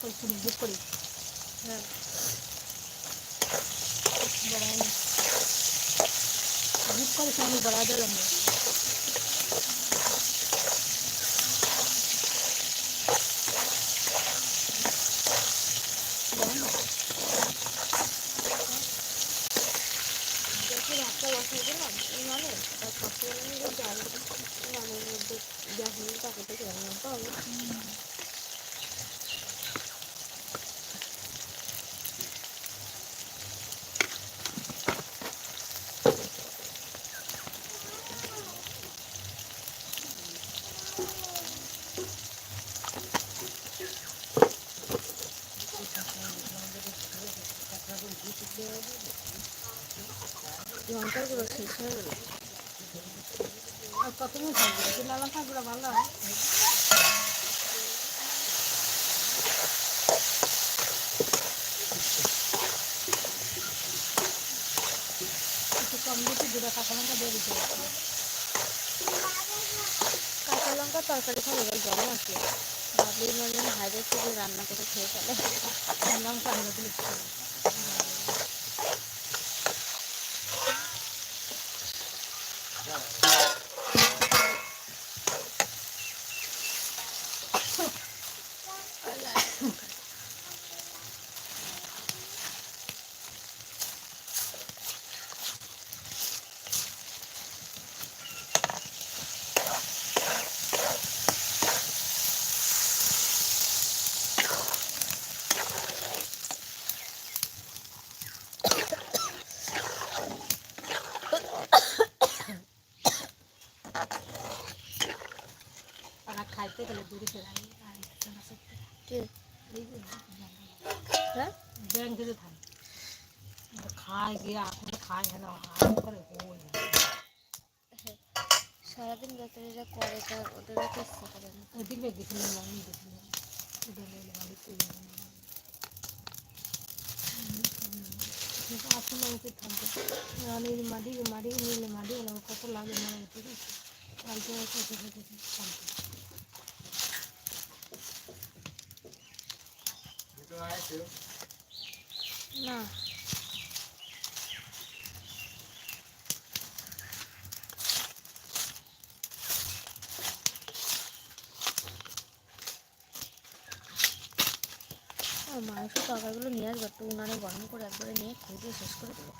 করি করি বুক করি। হ্যাঁ। বুক করে আমি বড়া দিলাম যখন একটা বসাই দিলাম মানে তার পাশে জাল নামের মধ্যে যখন তাকে থেকে রান্না পাবো লঙ্কার গুঁড়ো শেষ হয়ে গেল আর কতদিন থাকবে কম দিচ্ছি দুটো কাঁচা দিয়ে দিতে। কাঁচা লঙ্কা তরকারি খাবে, এবার গরম আছে। ভাবলি মানে ভাইদের থেকে রান্না করে খেয়ে ফেলে। লঙ্কা হলে ব্যাংক থেকে। খাই খায় গিয়ে আসলে খায় হেন আরাম করে হই। সারাদিন বেকারে যা করে তা ওদেরও তো ইচ্ছে করে না। ওদিকে গেছিলাম আমি গেছিলাম আসলে উচিত থাকবে নাহলে মাটি মাটি নিলে মাটি কত লাগে না ঠিক আছে কালকে কত থেকে না। মাংস তরকারিগুলো নিয়ে আসবে, একটু উনানে গরম করে একবারে নিয়ে খেয়ে শেষ করে দেবো।